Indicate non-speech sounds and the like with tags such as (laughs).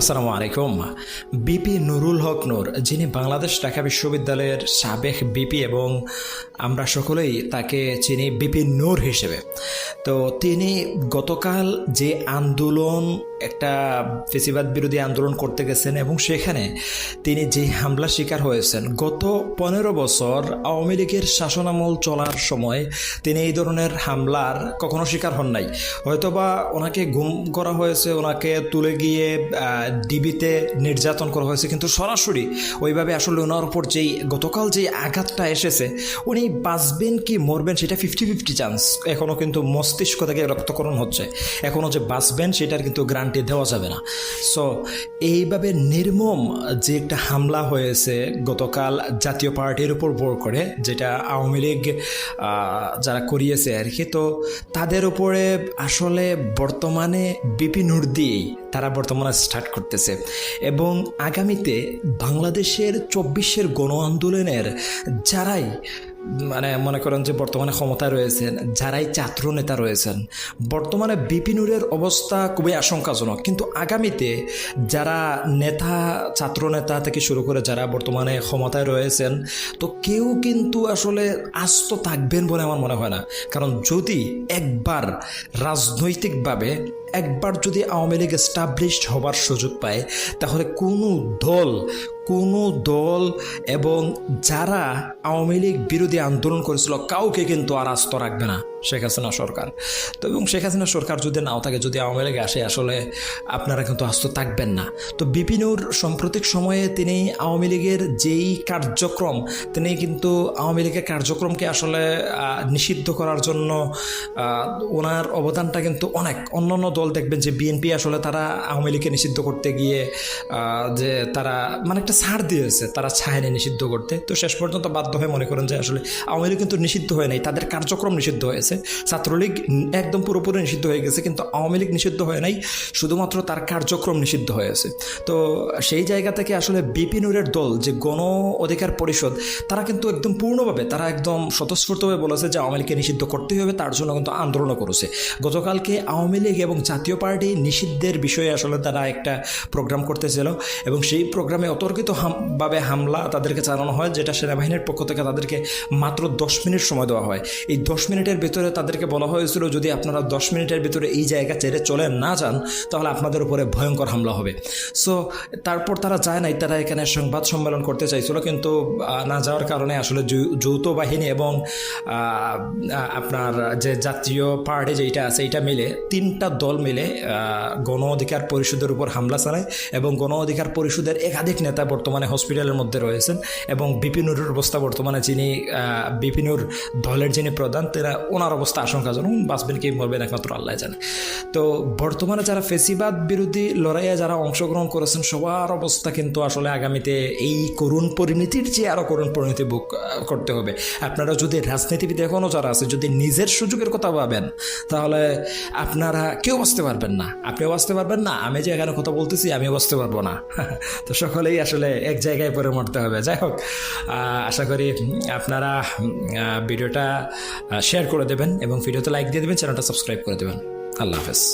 আসসালামু আলাইকুম। বিপি নুরুল হক নূর যিনি বাংলাদেশ ঢাকা বিশ্ববিদ্যালয়ের সাবেক বিপি এবং আমরা সকলেই তাকে চিনি বিপি নূর হিসেবে। তো তিনি গতকাল যে আন্দোলন, একটা ফেসিবাদ বিরোধী আন্দোলন করতে গেছেন এবং সেখানে তিনি যে হামলা শিকার হয়েছেন, গত পনেরো বছর আওয়ামী লীগের শাসনামল চলার সময় তিনি এই ধরনের হামলার কখনো শিকার হন নাই। হয়তোবা ওনাকে গুম করা হয়েছে, ওনাকে তুলে গিয়ে ডিবিতে নির্যাতন করা হয়েছে, কিন্তু সরাসরি ওইভাবে আসলে ওনার উপর যেই গতকাল যে আঘাতটা এসেছে, উনি বাঁচবেন কি মরবেন সেটা ফিফটি ফিফটি চান্স এখনও কিন্তু মস্তিষ্ক থেকে রক্তকরণ হচ্ছে। এখনও যে বাঁচবেন সেটার কিন্তু গ্রান্টি দেওয়া যাবে না। সো এইভাবে নির্মম যে একটা হামলা হয়েছে গতকাল জাতীয় পার্টির উপর ভোর করে, যেটা আওয়ামী লীগ যারা করিয়েছে আর কি, তো তাদের উপরে আসলে বর্তমানে বিপি নূর দিয়েই তারা বর্তমানে স্টার্ট করতেছে। এবং আগামীতে বাংলাদেশের চব্বিশের গণ আন্দোলনের যারাই মানে মনে করেন যে বর্তমানে ক্ষমতায় রয়েছেন, যারাই ছাত্র নেতা রয়েছেন, বর্তমানে বিপিনুরের অবস্থা খুবই আশঙ্কাজনক। কিন্তু আগামীতে যারা নেতা ছাত্র নেতা থেকে শুরু করে যারা বর্তমানে ক্ষমতায় রয়েছেন, তো কেউ কিন্তু আসলে আস্ত থাকবেন বলে আমার মনে হয় না। কারণ যদি একবার রাজনৈতিকভাবে, একবার যদি আওয়ামী লীগ এস্টাবলিশড হবার সুযোগ পায়, তাহলে কোনো দল কোনো দল এবং যারা আওয়ামী লীগ বিরোধী আন্দোলন করেছিল, কাউকে কিন্তু আর আস্ত রাখবে না। শেখ হাসিনা সরকার। তো এবং শেখ হাসিনা সরকার যদি নাও থাকে, যদি আওয়ামী লীগ আসে, আসলে আপনারা কিন্তু আস্ত থাকবেন না। তো বিপিনুর সাম্প্রতিক সময়ে তিনি আওয়ামী লীগের যেই কার্যক্রম, তিনি কিন্তু আওয়ামী লীগের কার্যক্রমকে আসলে নিষিদ্ধ করার জন্য ওনার অবদানটা কিন্তু অনেক। অন্যান্য দল দেখবেন যে বিএনপি আসলে তারা আওয়ামী লীগকে নিষিদ্ধ করতে গিয়ে যে তারা মানে একটা ছাড় দিয়েছে, তারা ছায়নি নিষিদ্ধ করতে। তো শেষ পর্যন্ত বাধ্য হয়ে মনে করেন যে আসলে আওয়ামী লীগ কিন্তু নিষিদ্ধ হয় নাই, তাদের কার্যক্রম নিষিদ্ধ হয়েছে। ছাত্রলীগ একদম পুরোপুরি নিষিদ্ধ হয়ে গেছে, কিন্তু আওয়ামী লীগ নিষিদ্ধ হয় নাই, শুধুমাত্র তার কার্যক্রম নিষিদ্ধ হয়েছে। তো সেই জায়গা থেকে আসলে বিপিনুরের দল, যে গণ অধিকার পরিষদ, তারা কিন্তু একদম পূর্ণভাবে, তারা একদম স্বতঃস্ফূর্তভাবে বলেছে যে আওয়ামী লীগকে নিষিদ্ধ করতেই হবে, তার জন্য কিন্তু আন্দোলনও করেছে। গতকালকে আওয়ামী লীগ এবং জাতীয় পার্টি নিষিদ্ধের বিষয়ে আসলে তারা একটা প্রোগ্রাম করতেছিল এবং সেই প্রোগ্রামে অতর্কিত হাম- ভাবে হামলা তাদেরকে চালানো হয়, যেটা সেনাবাহিনীর পক্ষ থেকে তাদেরকে মাত্র দশ মিনিট সময় দেওয়া হয়। এই দশ মিনিটের ভিতরে তাদেরকে বলা হয়েছিল, যদি আপনারা দশ মিনিটের ভিতরে এই জায়গা ছেড়ে চলে না যান, তাহলে আপনাদের উপরে ভয়ঙ্কর হামলা হবে। সো তারপর তারা যায় নাই, তারা এখানে সংবাদ সম্মেলন করতে চাইছিল, কিন্তু না যাওয়ার কারণে আসলে যৌথ বাহিনী এবং আপনার যে জাতীয় পার্টি যেটা আছে এটা মিলে তিনটা দল মিলে গণ অধিকার পরিষদের উপর হামলা চালায় এবং গণ অধিকার পরিষদের একাধিক নেতা বর্তমানে হসপিটালের মধ্যে রয়েছেন এবং বিপিনুরের অবস্থা বর্তমানে যিনি বিপিনুর দলের যিনি প্রধান, তারা ওনার অবস্থা আশঙ্কাজনক বাঁচবেন কি মরবেন একমাত্র আল্লাহ জানে। তো বর্তমানে যারা ফেসিবাদ বিরোধী লড়াইয়ে যারা অংশগ্রহণ করেছেন, সবার অবস্থা কিন্তু আসলে আগামীতে এই করুণ পরিণতির চেয়ে আরও করুণ পরিণতি বুক করতে হবে। আপনারা যদি রাজনীতিবিদ এখনও যারা আছে, যদি নিজের সুযোগের কথা ভাবেন, তাহলে আপনারা কেউ বাঁচতে পারবেন না। আপনিও বাঁচতে পারবেন না, আমি যে এখানে কথা বলতেছি, আমিও বাঁচতে পারব না। (laughs) তো সকলেই আসলে এক জায়গায় পরে মরতে হবে। যাই হোক আশা করি আপনারা ভিডিওটা শেয়ার করে দেবেন এবং ভিডিওতে লাইক দিয়ে দেবেন চ্যানেলটা সাবস্ক্রাইব করে দেবেন। আল্লাহ হাফেজ।